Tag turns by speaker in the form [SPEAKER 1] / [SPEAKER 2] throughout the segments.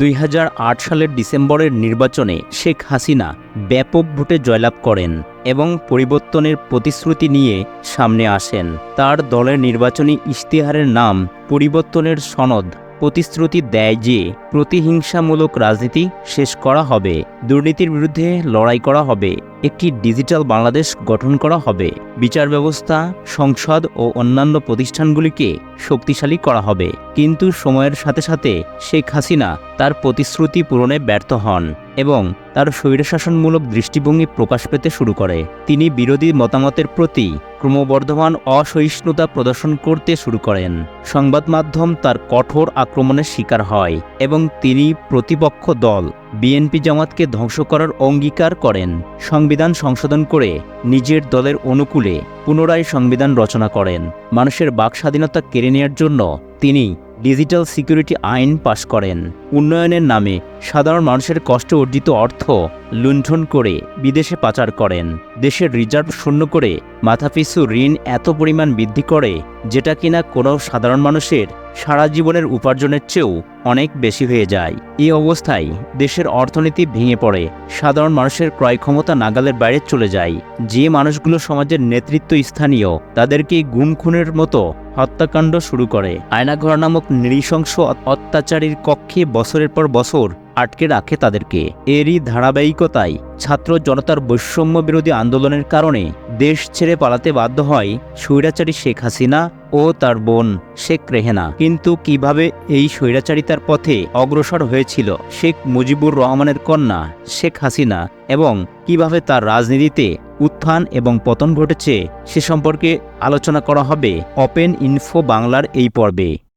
[SPEAKER 1] দুই হাজার আট সালের ডিসেম্বরের নির্বাচনে শেখ হাসিনা ব্যাপক ভোটে জয়লাভ করেন এবং পরিবর্তনের প্রতিশ্রুতি নিয়ে সামনে আসেন। তার দলের নির্বাচনী ইশতেহারের নাম পরিবর্তনের সনদ প্রতিশ্রুতি দেয় যে প্রতিহিংসামূলক রাজনীতি শেষ করা হবে, দুর্নীতির বিরুদ্ধে লড়াই করা হবে। একটি ডিজিটাল বাংলাদেশ গঠন করা হবে। বিচার ব্যবস্থা, সংসদ ও অন্যান্য প্রতিষ্ঠানগুলিকে শক্তিশালী করা হবে। কিন্তু সময়ের সাথে সাথে শেখ হাসিনা তার প্রতিশ্রুতি পূরণে ব্যর্থ হন এবং তার স্বৈরশাসনমূলক দৃষ্টিভঙ্গি প্রকাশ পেতে শুরু করে। তিনি বিরোধী মতামতের প্রতি ক্রমবর্ধমান অসহিষ্ণুতা প্রদর্শন করতে শুরু করেন। সংবাদ মাধ্যম তার কঠোর আক্রমণের শিকার হয় এবং তিনি প্রতিপক্ষ দল বিএনপি জামাতকে ধ্বংস করার অঙ্গীকার করেন। সংবিধান সংশোধন করে নিজের দলের অনুকূলে পুনরায় সংবিধান রচনা করেন। মানুষের বাক স্বাধীনতা কেড়ে নেওয়ার জন্য তিনি ডিজিটাল সিকিউরিটি আইন পাশ করেন। উন্নয়নের নামে সাধারণ মানুষের কষ্ট অর্জিত অর্থ লুণ্ঠন করে বিদেশে পাচার করেন। দেশের রিজার্ভ শূন্য করে মাথাপিছু ঋণ এত পরিমাণ বৃদ্ধি করে যেটা কিনা কোনো সাধারণ মানুষের সারা জীবনের উপার্জনের চেয়েও অনেক বেশি হয়ে যায়। এই অবস্থায় দেশের অর্থনীতি ভেঙে পড়ে, সাধারণ মানুষের ক্রয় ক্ষমতা নাগালের বাইরে চলে যায়। যে মানুষগুলো সমাজের নেতৃত্ব স্থানীয়, তাদেরকে গুম খুনের মতো হত্যাকাণ্ড শুরু করে। আয়নাঘর নামক নৃশংস অত্যাচারীর কক্ষে বছরের পর বছর আটকে রাখে তাদেরকে। এরই ধারাবাহিকতায় ছাত্র জনতার বৈষম্য বিরোধী আন্দোলনের কারণে দেশ ছেড়ে পালাতে বাধ্য হয় স্বৈরাচারী শেখ হাসিনা ও তার বোন, শেখ রেহেনা। কিন্তু কীভাবে এই স্বৈরাচারিতার পথে অগ্রসর হয়েছিল শেখ মুজিবুর রহমানের কন্যা, শেখ হাসিনা, এবং কীভাবে তার রাজনীতিতে উত্থান এবং পতন ঘটেছে সে সম্পর্কে আলোচনা করা হবে ওপেন ইনফো বাংলার এই পর্বে।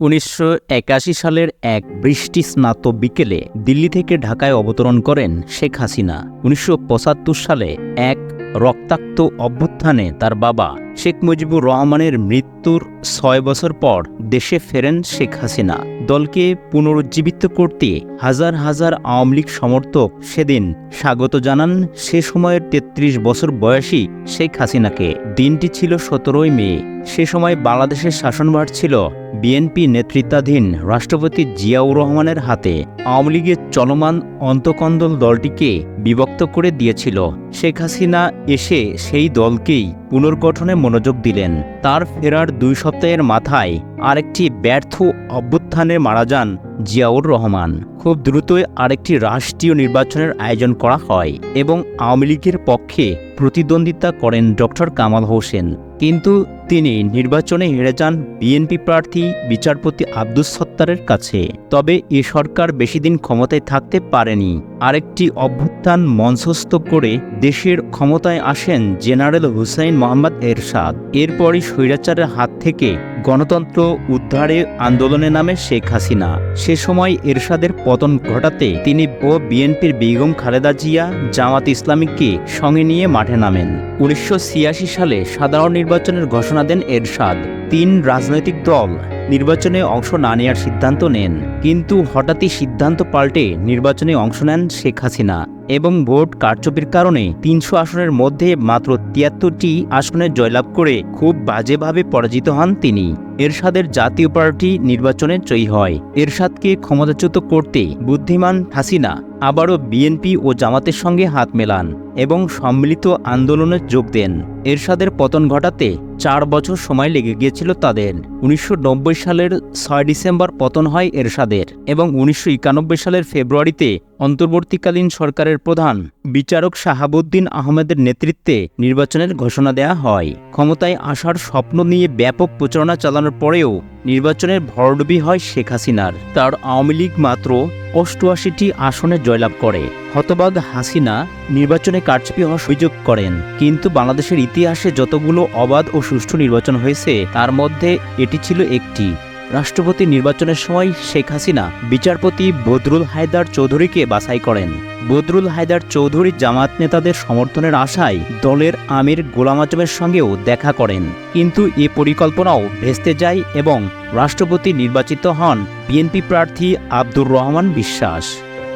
[SPEAKER 1] উনিশশো একাশি সালের এক বৃষ্টি স্নাত বিকেলে দিল্লি থেকে ঢাকায় অবতরণ করেন শেখ হাসিনা। উনিশশো পঁচাত্তর সালে এক রক্তাক্ত অভ্যুত্থানে তার বাবা শেখ মুজিবুর রহমানের মৃত্যুর ছয় বছর পর দেশে ফেরেন শেখ হাসিনা। দলকে পুনরুজ্জীবিত করতে হাজার হাজার আওয়ামী লীগ সমর্থক সেদিন স্বাগত জানান সে সময়ের ৩৩ বছর বয়সী শেখ হাসিনাকে। দিনটি ছিল সতেরোই মে। সে সময় বাংলাদেশের শাসনভার ছিল বিএনপি নেতৃত্বাধীন রাষ্ট্রপতি জিয়াউর রহমানের হাতে। আওয়ামী লীগের চলমান অন্তকন্দল দলটিকে বিভক্ত করে দিয়েছিল। শেখ হাসিনা এসে সেই দলকেই পুনর্গঠনে মনোযোগ দিলেন। তার ফেরার দুই সপ্তাহের মাথায় আরেকটি ব্যর্থ অভ্যুত্থানে মারা যান জিয়াউর রহমান। খুব দ্রুতই আরেকটি রাষ্ট্রীয় নির্বাচনের আয়োজন করা হয় এবং আওয়ামী লীগের পক্ষে প্রতিদ্বন্দ্বিতা করেন ডক্টর কামাল হোসেন। কিন্তু তিনি নির্বাচনে হেরে যান বিএনপি প্রার্থী বিচারপতি আব্দুস সত্তারের কাছে। তবে এ সরকার বেশি দিন ক্ষমতায় থাকতে পারেনি। আরেকটি অভ্যুত্থান মঞ্চস্থ করে দেশের ক্ষমতায় আসেন জেনারেল হুসাইন মোহাম্মদ এরশাদ। এরপরই স্বৈরাচারের হাত থেকে গণতন্ত্র উদ্ধারে আন্দোলনে নামে শেখ হাসিনা। সে সময় এরশাদের পতন ঘটাতে তিনি ও বিএনপির বেগম খালেদা জিয়া জামাত ইসলামীকে সঙ্গে নিয়ে মাঠে নামেন। উনিশশো ছিয়াশি সালে সাধারণ নির্বাচনের ঘোষণা দেন এরশাদ। তিন রাজনৈতিক দল নির্বাচনে অংশ না নেয়ার সিদ্ধান্ত নেন, কিন্তু হঠাৎই সিদ্ধান্ত পাল্টে নির্বাচনে অংশ নেন শেখ হাসিনা এবং ভোট কারচুপির কারণে তিনশো আসনের মধ্যে মাত্র তিয়াত্তরটি আসনে জয়লাভ করে খুব বাজেভাবে পরাজিত হন তিনি। এরশাদের জাতীয় পার্টি নির্বাচনে জয়ী হয়। এরশাদকে ক্ষমতাচ্যুত করতে বুদ্ধিমান হাসিনা আবারও বিএনপি ও জামাতের সঙ্গে হাত মেলান এবং সম্মিলিত আন্দোলনে যোগ দেন। এরশাদের পতন ঘটাতে চার বছর সময় লেগে গিয়েছিল তাদের। উনিশশো নব্বই সালের ছয় ডিসেম্বর পতন হয় এরশাদের এবং উনিশশো একানব্বই সালের ফেব্রুয়ারিতে অন্তর্বর্তীকালীন সরকারের প্রধান বিচারক শাহাবুদ্দিন আহমেদের নেতৃত্বে নির্বাচনের ঘোষণা দেয়া হয়। ক্ষমতায় আসার স্বপ্ন নিয়ে ব্যাপক প্রচারণা চালানোর পরেও নির্বাচনের ভরডুবি হয় শেখ হাসিনার। তার আওয়ামী লীগ মাত্র অষ্টআশিটি আসনে জয়লাভ করে। হতবাগ হাসিনা নির্বাচনে কারচুপি হওয়ার সুযোগ করেন। কিন্তু বাংলাদেশের ইতিহাসে যতগুলো অবাধ ও সুষ্ঠু নির্বাচন হয়েছে, তার মধ্যে এটি ছিল একটি। রাষ্ট্রপতি নির্বাচনের সময় শেখ হাসিনা বিচারপতি বদরুল হায়দার চৌধুরীকে বাছাই করেন। বদরুল হায়দার চৌধুরী জামাত নেতাদের সমর্থনের আশায় দলের আমির গোলাম আজমের সঙ্গেও দেখা করেন। কিন্তু এ পরিকল্পনাও ভেস্তে যায় এবং রাষ্ট্রপতি নির্বাচিত হন বিএনপি প্রার্থী আব্দুর রহমান বিশ্বাস।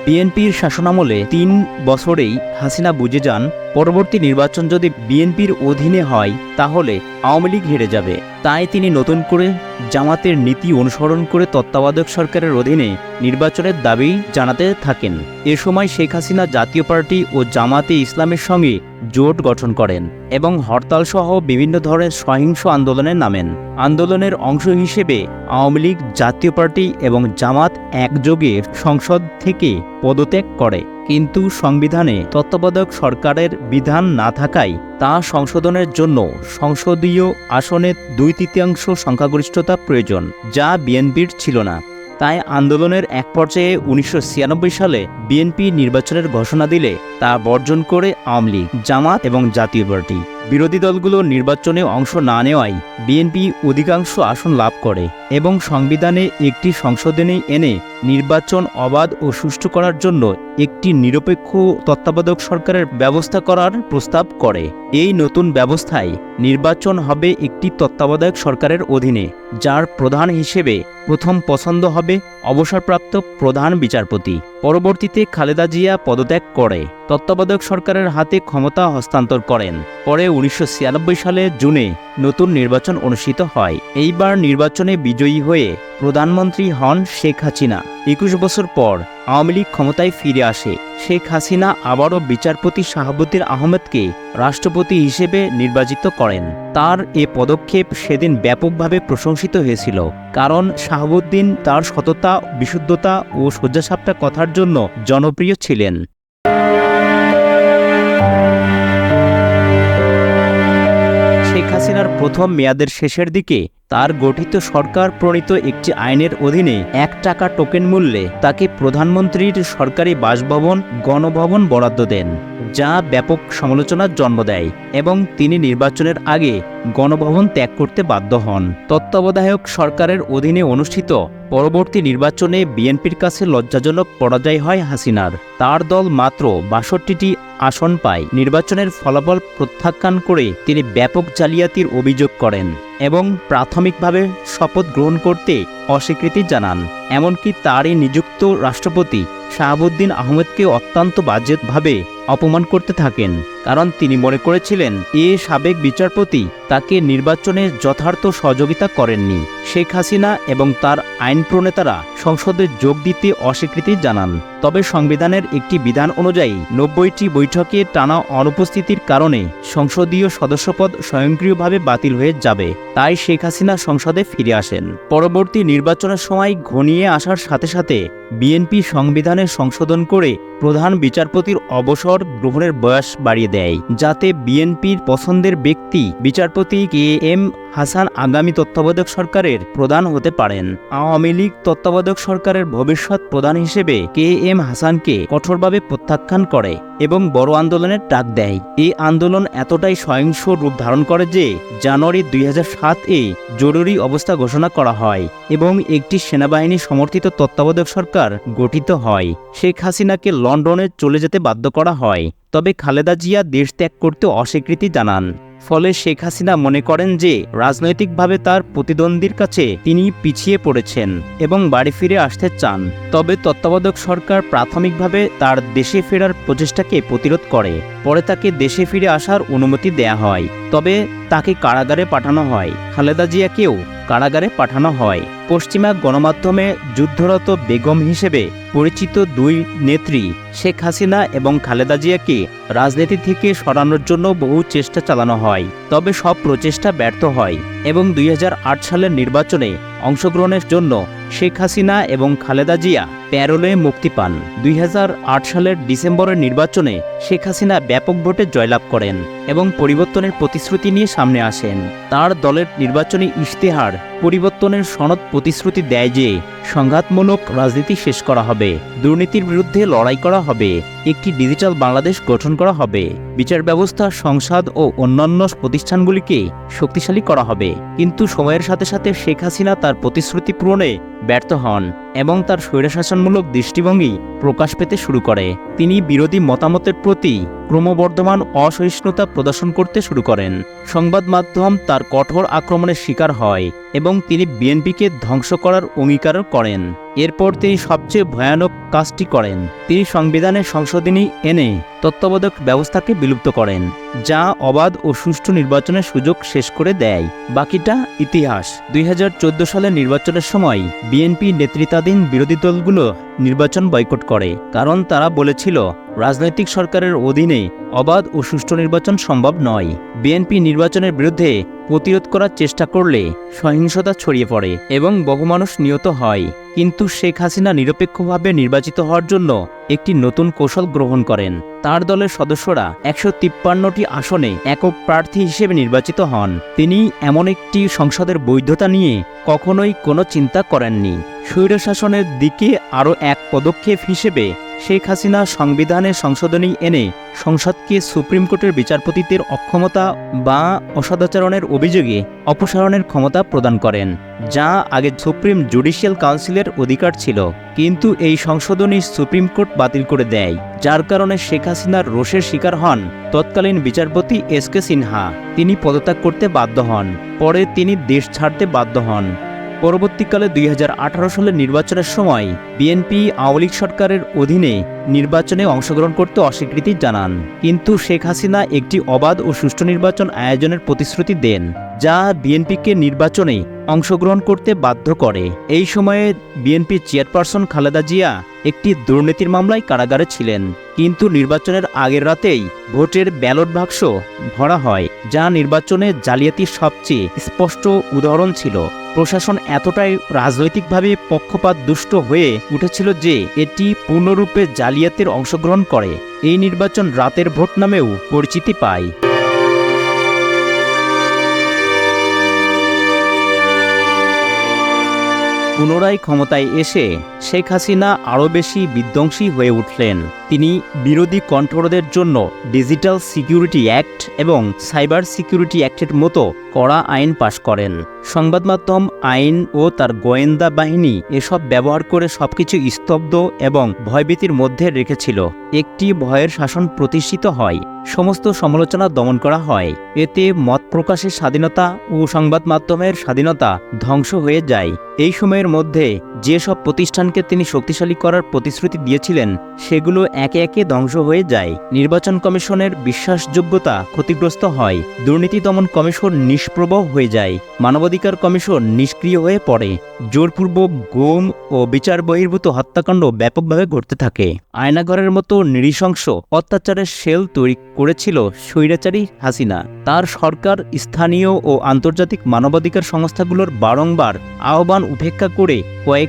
[SPEAKER 1] বিএনপির শাসনামলে তিন বছরেই হাসিনা বুঝে যান পরবর্তী নির্বাচন যদি বিএনপির অধীনে হয়, তাহলে আওয়ামী লীগ হেরে যাবে। তাই তিনি নতুন করে জামাতের নীতি অনুসরণ করে তত্ত্বাবধায়ক সরকারের অধীনে নির্বাচনের দাবি জানাতে থাকেন। এ সময় শেখ হাসিনা জাতীয় পার্টি ও জামাতে ইসলামের সঙ্গে জোট গঠন করেন এবং হরতাল সহ বিভিন্ন ধরনের সহিংস আন্দোলনে নামেন। আন্দোলনের অংশ হিসেবে আওয়ামী লীগ জাতীয় পার্টি এবং জামাত একযোগে সংসদ থেকে পদত্যাগ করে। কিন্তু সংবিধানে তত্ত্বাবধায়ক সরকারের বিধান না থাকায় তা সংশোধনের জন্য সংসদীয় আসনে দুই তৃতীয়াংশ সংখ্যাগরিষ্ঠতা প্রয়োজন, যা বিএনপির ছিল না। তাই আন্দোলনের এক পর্যায়ে উনিশশো ছিয়ানব্বই সালে বিএনপি নির্বাচনের ঘোষণা দিলে তা বর্জন করে আওয়ামী লীগ, জামাত এবং জাতীয় পার্টি। বিরোধী দলগুলো নির্বাচনে অংশ না নেওয়ায় বিএনপি অধিকাংশ আসন লাভ করে এবং সংবিধানে একটি সংশোধনী এনে নির্বাচন অবাধ ও সুষ্ঠু করার জন্য একটি নিরপেক্ষ তত্ত্বাবধায়ক সরকারের ব্যবস্থা করার প্রস্তাব করে। এই নতুন ব্যবস্থায় নির্বাচন হবে একটি তত্ত্বাবধায়ক সরকারের অধীনে, যার প্রধান হিসেবে প্রথম পছন্দ হবে অবসরপ্রাপ্ত প্রধান বিচারপতি। পরবর্তীতে খালেদা জিয়া পদত্যাগ করে। তত্ত্বাবধায়ক সরকারের হাতে ক্ষমতা হস্তান্তর করেন। পরে উনিশশো ছিয়ানব্বই সালে জুনে নতুন নির্বাচন অনুষ্ঠিত হয়। এইবার নির্বাচনে বিজয়ী হয়ে প্রধানমন্ত্রী হন শেখ হাসিনা। একুশ বছর পর আওয়ামী লীগ ক্ষমতায় ফিরে আসে। শেখ হাসিনা আবারও বিচারপতি শাহাবুদ্দিন আহমেদকে রাষ্ট্রপতি হিসেবে নির্বাচিত করেন। তার এ পদক্ষেপ সেদিন ব্যাপকভাবে প্রশংসিত হয়েছিল। কারণ শাহাবুদ্দিন তার সততা, বিশুদ্ধতা ও শয্যাসাপটা কথার জন্য জনপ্রিয় ছিলেন। শেখ হাসিনার প্রথম মেয়াদের শেষের দিকে তার গঠিত সরকার প্রণীত একটি আইনের অধীনে এক টাকা টোকেন মূল্যে তাকে প্রধানমন্ত্রীর সরকারি বাসভবন, গণভবন বরাদ্দ দেন, যা ব্যাপক সমালোচনার জন্ম দেয় এবং তিনি নির্বাচনের আগে গণভবন ত্যাগ করতে বাধ্য হন। তত্ত্বাবধায়ক সরকারের অধীনে অনুষ্ঠিত পরবর্তী নির্বাচনে বিএনপির কাছে লজ্জাজনক পরাজয় হয় হাসিনার। তার দল মাত্র বাষট্টিটি আসন পায়। নির্বাচনের ফলাফল প্রত্যাখ্যান করে তিনি ব্যাপক জালিয়াতির অভিযোগ করেন। এবং প্রাথমিকভাবে শপথ গ্রহণ করতে অস্বীকৃতি জানান। এমনকি তারই নিযুক্ত রাষ্ট্রপতি শাহাবুদ্দিন আহমেদকে অত্যন্ত বাজেতভাবে অপমান করতে থাকেন, কারণ তিনি মনে করেছিলেন এ সাবেক বিচারপতি তাকে নির্বাচনে যথার্থ সহযোগিতা করেননি। শেখ হাসিনা এবং তার আইন প্রণেতারা সংসদে যোগ দিতে অস্বীকৃতি জানান। তবে সংবিধানের একটি বিধান অনুযায়ী নব্বইটি বৈঠকে টানা অনুপস্থিতির কারণে সংসদীয় সদস্যপদ স্বয়ংক্রিয়ভাবে বাতিল হয়ে যাবে। তাই শেখ হাসিনা সংসদে ফিরে আসেন। পরবর্তী নির্বাচনের সময় ঘনিয়ে আসার সাথে সাথে বিএনপি সংবিধানে সংশোধন করে প্রধান বিচারপতির অবসর গ্রহণের বয়স বাড়িয়ে দেয়, যাতে বিএনপির পছন্দের ব্যক্তি বিচারপতি কে এম হাসান আগামী তত্ত্বাবধায়ক সরকারের প্রধান হতে পারেন। আওয়ামী লীগ তত্ত্বাবধায়ক সরকারের ভবিষ্যৎ প্রধান হিসেবে কে এম হাসানকে কঠোরভাবে প্রত্যাখ্যান করে এবং বড় আন্দোলনের ডাক দেয়। এই আন্দোলন এতটাই সহিংস রূপ ধারণ করে যে জানুয়ারি দুই হাজার সাত এ জরুরি অবস্থা ঘোষণা করা হয় এবং একটি সেনাবাহিনী সমর্থিত তত্ত্বাবধায়ক সরকার গঠিত হয়। শেখ হাসিনাকে লন্ডনে চলে যেতে বাধ্য করা হয়। তবে খালেদা জিয়া দেশ ত্যাগ করতে অস্বীকৃতি জানান। ফলে শেখ হাসিনা মনে করেন যে, রাজনৈতিকভাবে তার প্রতিদ্বন্দ্বীর কাছে তিনি পিছিয়ে পড়েছেন এবং বাড়ি ফিরে আসতে চান। তবে তত্ত্বাবধায়ক সরকার প্রাথমিকভাবে তার দেশে ফেরার প্রচেষ্টাকে প্রতিরোধ করে। পরে তাকে দেশে ফিরে আসার অনুমতি দেয়া হয়। তবে তাকে কারাগারে পাঠানো হয়। খালেদা জিয়াকেও কারাগারে পাঠানো হয়। পশ্চিমা গণমাধ্যমে যুদ্ধরত বেগম হিসেবে পরিচিত দুই নেত্রী, শেখ হাসিনা এবং খালেদা জিয়াকে রাজনীতি থেকে সরানোর জন্য বহু চেষ্টা চালানো হয়, তবে সব প্রচেষ্টা ব্যর্থ হয় এবং দুই হাজার আট সালের নির্বাচনে অংশগ্রহণের জন্য শেখ হাসিনা এবং খালেদা জিয়া প্যারোলে মুক্তি পান। দুই হাজার আট সালের ডিসেম্বরের নির্বাচনে শেখ হাসিনা ব্যাপক ভোটে জয়লাভ করেন। এবং পরিবর্তনের প্রতিশ্রুতি নিয়ে সামনে আসেন। তার দলের নির্বাচনী ইশতেহার পরিবর্তনের সনদ প্রতিশ্রুতি দেয় যে, সংঘাতমূলক রাজনীতি শেষ করা হবে, দুর্নীতির বিরুদ্ধে লড়াই করা হবে, একটি ডিজিটাল বাংলাদেশ গঠন করা হবে, বিচার ব্যবস্থা, সংসদ ও অন্যান্য প্রতিষ্ঠানগুলিকে শক্তিশালী করা হবে। কিন্তু সময়ের সাথে সাথে শেখ হাসিনা তার প্রতিশ্রুতি পূরণে ব্যর্থ হন এবং তার স্বৈরশাসনমূলক দৃষ্টিভঙ্গি প্রকাশ পেতে শুরু করে। তিনি বিরোধী মতামতের প্রতি ক্রমবর্ধমান অসহিষ্ণুতা প্রদর্শন করতে শুরু করেন। সংবাদ মাধ্যম তার কঠোর আক্রমণের শিকার হয়। এবং তিনি বিএনপিকে ধ্বংস করার অঙ্গীকারও করেন। এরপর তিনি সবচেয়ে ভয়ানক কাজটি করেন। তিনি সংবিধানের সংশোধনী এনে তত্ত্বাবধায়ক ব্যবস্থাকে বিলুপ্ত করেন, যা অবাধ ও সুষ্ঠু নির্বাচনের সুযোগ শেষ করে দেয়। বাকিটা ইতিহাস। দুই হাজার চোদ্দ সালের নির্বাচনের সময় বিএনপি নেতৃত্বাধীন বিরোধী দলগুলো নির্বাচন বয়কট করে, কারণ তারা বলেছিল রাজনৈতিক সরকারের অধীনে অবাধ ও সুষ্ঠু নির্বাচন সম্ভব নয়। বিএনপি নির্বাচনের বিরুদ্ধে প্রতিরোধ করার চেষ্টা করলে সহিংসতা ছড়িয়ে পড়ে এবং বহু মানুষ নিহত হয়। কিন্তু শেখ হাসিনা নিরপেক্ষভাবে নির্বাচিত হওয়ার জন্য একটি নতুন কৌশল গ্রহণ করেন। তার দলের সদস্যরা একশো তিপ্পান্নটি আসনে একক প্রার্থী হিসেবে নির্বাচিত হন। তিনি এমন একটি সংসদের বৈধতা নিয়ে কখনোই কোনো চিন্তা করেননি। স্বৈরশাসনের দিকে আরও এক পদক্ষেপ হিসেবে শেখ হাসিনা সংবিধানে সংশোধনী এনে সংসদকে সুপ্রিম কোর্টের বিচারপতিদের অক্ষমতা বা অসদাচরণের অভিযোগে অপসারণের ক্ষমতা প্রদান করেন, যা আগে সুপ্রিম জুডিশিয়াল কাউন্সিলের অধিকার ছিল, কিন্তু এই সংশোধনী সুপ্রিম কোর্ট বাতিল করে দেয়, যার কারণে শেখ হাসিনার রোষের শিকার হন তৎকালীন বিচারপতি এস কে সিনহা। তিনি পদত্যাগ করতে বাধ্য হন, পরে তিনি দেশ ছাড়তে বাধ্য হন। পরবর্তীকালে দুই হাজার আঠারো সালের নির্বাচনের সময় বিএনপি, আওয়ামী লীগ সরকারের অধীনে নির্বাচনে অংশগ্রহণ করতে অস্বীকৃতি জানান। কিন্তু শেখ হাসিনা একটি অবাধ ও সুষ্ঠু নির্বাচন আয়োজনের প্রতিশ্রুতি দেন, যা বিএনপিকে নির্বাচনে অংশগ্রহণ করতে বাধ্য করে। এই সময়ে বিএনপি চেয়ারপারসন খালেদা জিয়া একটি দুর্নীতির মামলায় কারাগারে ছিলেন। কিন্তু নির্বাচনের আগের রাতেই ভোটের ব্যালট বাক্স ভরা হয়, যা নির্বাচনে জালিয়াতির সবচেয়ে স্পষ্ট উদাহরণ ছিল। প্রশাসন এতটাই রাজনৈতিকভাবে পক্ষপাত দুষ্ট হয়ে উঠেছিল যে এটি পূর্ণরূপে জালিয়াতির অংশগ্রহণ করে। এই নির্বাচন রাতের ভোট নামেও পরিচিতি পায়। পুনরায় ক্ষমতায় এসে শেখ হাসিনা আরও বেশি বিধ্বংসী হয়ে উঠলেন। তিনি বিরোধী কণ্ঠরোধের জন্য ডিজিটাল সিকিউরিটি অ্যাক্ট এবং সাইবার সিকিউরিটি অ্যাক্টের মতো কড়া আইন পাশ করেন। সংবাদ মাধ্যম আইন ও তার গোয়েন্দা বাহিনী এসব ব্যবহার করে সবকিছু স্তব্ধ এবং ভয়ভীতির মধ্যে রেখেছিল। একটি ভয়ের শাসন প্রতিষ্ঠিত হয়, সমস্ত সমালোচনা দমন করা হয়। এতে মত প্রকাশের স্বাধীনতা ও সংবাদ মাধ্যমের স্বাধীনতা ধ্বংস হয়ে যায়। এই সময়ের মধ্যে যেসব প্রতিষ্ঠানকে তিনি শক্তিশালী করার প্রতিশ্রুতি দিয়েছিলেন, সেগুলো একে একে ধ্বংস হয়ে যায়। নির্বাচন কমিশনের বিশ্বাসযোগ্যতা ক্ষতিগ্রস্ত হয়। দুর্নীতি দমন কমিশন নিষ্প্রভ হয়ে যায়। মানবাধিকার কমিশন নিষ্ক্রিয় হয়ে পড়ে। জোরপূর্বক গুম ও বিচার বহির্ভূত হত্যাকাণ্ড ব্যাপকভাবে ঘটতে থাকে। আয়নাঘরের মতো নৃশংস অত্যাচারের শেল তৈরি করেছিল স্বৈরাচারী হাসিনা। তার সরকার, স্থানীয় ও আন্তর্জাতিক মানবাধিকার সংস্থাগুলোর বারংবার আহ্বান উপেক্ষা করে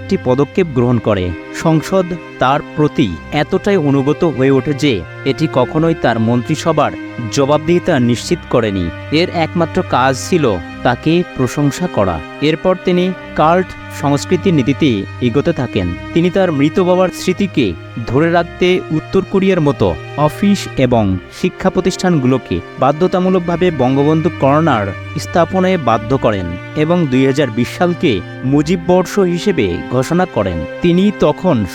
[SPEAKER 1] কয়েকটি পদক্ষেপ গ্রহণ করে। সংসদ তার প্রতি এতটাই অনুগত হয়ে ওঠে যে এটি কখনোই তার মন্ত্রিসভার জবাবদিহিতা নিশ্চিত করেনি। এর একমাত্র কাজ ছিল তাকে প্রশংসা করা। এরপর তিনি কাল্ট সংস্কৃতির নীতিতে এগোতে থাকেন। তিনি তার মৃত বাবার স্মৃতিকে ধরে রাখতে উত্তর কোরিয়ার মতো অফিস এবং শিক্ষা প্রতিষ্ঠানগুলোকে বাধ্যতামূলকভাবে বঙ্গবন্ধু কর্নার স্থাপনে বাধ্য করেন এবং দুই হাজার বিশ সালকে মুজিব বর্ষ হিসেবে ঘোষণা করেন। তিনি তখন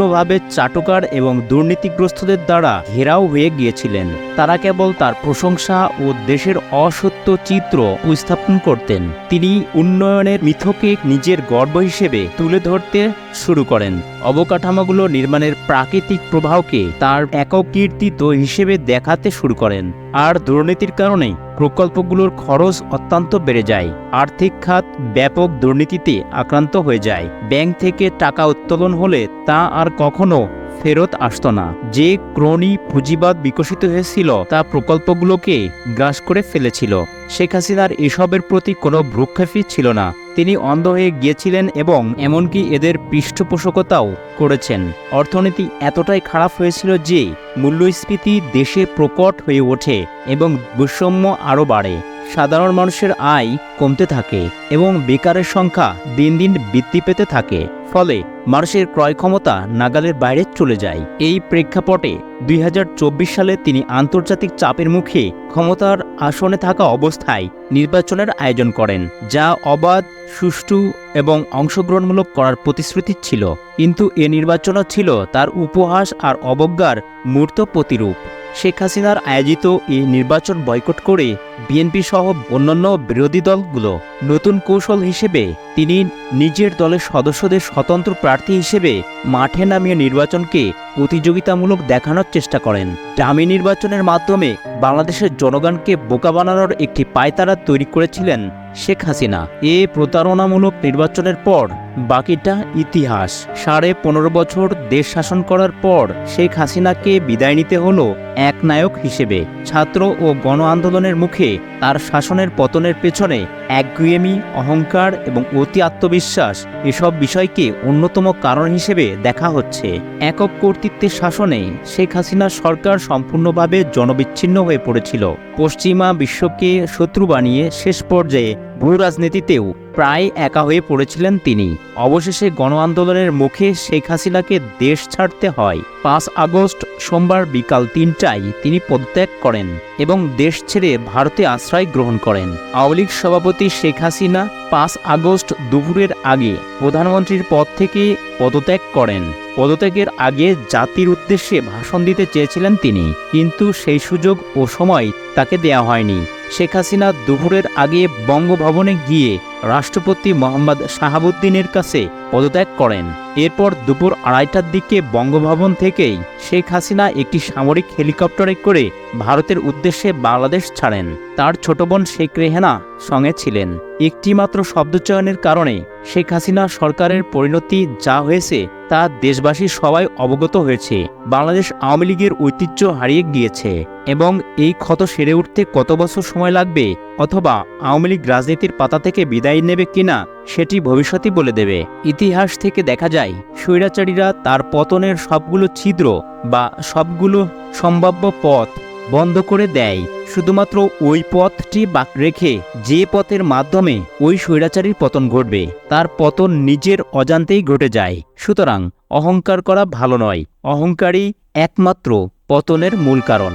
[SPEAKER 1] সম্পূর্ণভাবে চাটকার এবং দুর্নীতিগ্রস্তদের দ্বারা ঘেরাও হয়ে গিয়েছিলেন। তারা কেবল তার প্রশংসা ও দেশের অসত্য চিত্র উপস্থাপন করতেন। তিনি উন্নয়নের মিথকে নিজের গর্ব হিসেবে তুলে ধরতে শুরু করেন। অবকাঠামোগুলো নির্মাণের প্রাকৃতিক প্রবাহকে তার একক কীর্তিত হিসেবে দেখাতে শুরু করেন। আর দুর্নীতির কারণে প্রকল্পগুলোর খরচ অত্যন্ত বেড়ে যায়। আর্থিক খাত ব্যাপক দুর্নীতিতে আক্রান্ত হয়ে যায়। ব্যাংক থেকে টাকা উত্তোলন হলে তা আর কখনো ফেরত আসত না। যে ক্রনি পুঁজিবাদ বিকশিত হয়েছিল, তা প্রকল্পগুলোকে গ্রাস করে ফেলেছিল। শেখ হাসিনার এসবের প্রতি কোনো ভ্রুক্ষেপই ছিল না। তিনি অন্ধ হয়ে গিয়েছিলেন এবং এমনকি এদের পৃষ্ঠপোষকতাও করেছেন। অর্থনীতি এতটাই খারাপ হয়েছিল যে মূল্যস্ফীতি দেশে প্রকট হয়ে ওঠে এবং বৈষম্য আরও বাড়ে। সাধারণ মানুষের আয় কমতে থাকে এবং বেকারের সংখ্যা দিন দিন বৃদ্ধি পেতে থাকে। ফলে মানুষের ক্রয় ক্ষমতা নাগালের বাইরে চলে যায়। এই প্রেক্ষাপটে দুই হাজার চব্বিশ সালে তিনি আন্তর্জাতিক চাপের মুখে ক্ষমতার আসনে থাকা অবস্থায় নির্বাচনের আয়োজন করেন, যা অবাধ, সুষ্ঠু এবং অংশগ্রহণমূলক করার প্রতিশ্রুতি ছিল। কিন্তু এ নির্বাচনও ছিল তার উপহাস আর অবজ্ঞার মূর্ত প্রতিরূপ। শেখ হাসিনার আয়োজিত এই নির্বাচন বয়কট করে বিএনপি সহ অন্যান্য বিরোধী দলগুলো নতুন কৌশল হিসেবে তিনি নিজের দলের সদস্যদের স্বতন্ত্র প্রার্থী হিসেবে মাঠে নামিয়ে নির্বাচনকে প্রতিযোগিতামূলক দেখানোর চেষ্টা করেন। ডামি নির্বাচনের মাধ্যমে বাংলাদেশের জনগণকে বোকা বানানোর একটি পায়তারা তৈরি করেছিলেন শেখ হাসিনা। এ প্রতারণামূলক নির্বাচনের পর বাকিটা ইতিহাস। সাড়ে পনেরো বছর দেশ শাসন করার পর শেখ হাসিনাকে বিদায় নিতে হলো এক নায়ক হিসেবে। ছাত্র ও গণ আন্দোলনের মুখে তার শাসনের পতনের পেছনে একগুয়েমি অহংকার এবং অতি আত্মবিশ্বাস এসব বিষয়কে অন্যতম কারণ হিসেবে দেখা হচ্ছে। একক কর্তৃত্বের শাসনে শেখ হাসিনা সরকার সম্পূর্ণভাবে জনবিচ্ছিন্ন হয়ে পড়েছিল। পশ্চিমা বিশ্বকে শত্রু বানিয়ে শেষ পর্যায়ে ভূ রাজনীতিতেও প্রায় একা হয়ে পড়েছিলেন তিনি। অবশেষে গণ আন্দোলনের মুখে শেখ হাসিনাকে দেশ ছাড়তে হয়। পাঁচ আগস্ট সোমবার বিকাল তিনটায় তিনি পদত্যাগ করেন এবং দেশ ছেড়ে ভারতে আশ্রয় গ্রহণ করেন। আওয়ামী লীগ সভাপতি শেখ হাসিনা পাঁচ আগস্ট দুপুরের আগে প্রধানমন্ত্রীর পদ থেকে পদত্যাগ করেন। পদত্যাগের আগে জাতির উদ্দেশ্যে ভাষণ দিতে চেয়েছিলেন তিনি, কিন্তু সেই সুযোগ ও সময় তাকে দেয়া হয়নি। শেখ হাসিনা দুপুরের আগে বঙ্গভবনে গিয়ে রাষ্ট্রপতি মোহাম্মদ শাহাবুদ্দিনের কাছে পদত্যাগ করেন। এরপর দুপুর আড়াইটার দিকে বঙ্গভবন থেকেই শেখ হাসিনা একটি সামরিক হেলিকপ্টারে করে ভারতের উদ্দেশ্যে বাংলাদেশ ছাড়েন। তার ছোট বোন শেখ রেহেনা সঙ্গে ছিলেন। একটিমাত্র শব্দচয়নের কারণে শেখ হাসিনা সরকারের পরিণতি যা হয়েছে তা দেশবাসী সবাই অবগত হয়েছে। বাংলাদেশ আওয়ামী লীগের ঐতিহ্য হারিয়ে গিয়েছে এবং এই ক্ষত সেরে উঠতে কত বছর সময় লাগবে অথবা আওয়ামী লীগ রাজনীতির পাতা থেকে বিদায় নেবে কিনা সেটি ভবিষ্যতই বলে দেবে। ইতিহাস থেকে দেখা যায়, স্বৈরাচারীরা তার পতনের সবগুলো ছিদ্র বা সবগুলো সম্ভাব্য পথ বন্ধ করে দেয়। শুধুমাত্র ওই পথটি বাক রেখে যে পথের মাধ্যমে ওই স্বৈরাচারীর পতন ঘটবে, তার পতন নিজের অজান্তেই ঘটে যায়। সুতরাং অহংকার করা ভালো নয়। অহংকারই একমাত্র পতনের মূল কারণ।